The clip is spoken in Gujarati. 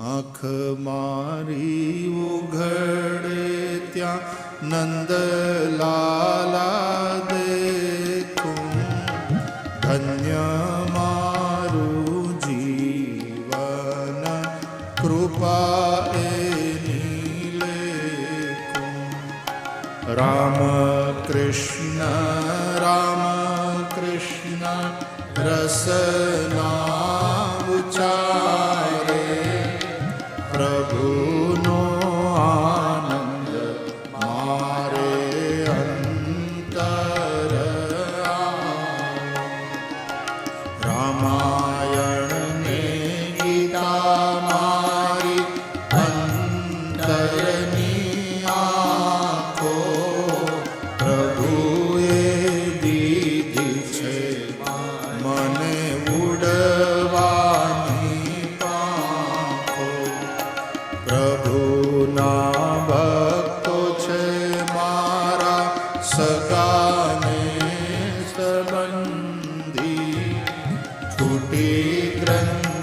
આંખ મારી ઉઘડે ત્યાં નંદલાલા દેખું. ધન્ય મારું જીવન, કૃપા એની લેખું. રામ કૃષ્ણ રામ કૃષ્ણ, રસના ઉચારે પ્રભુના ભક્તો છે મારા સગાને ગ્રંથ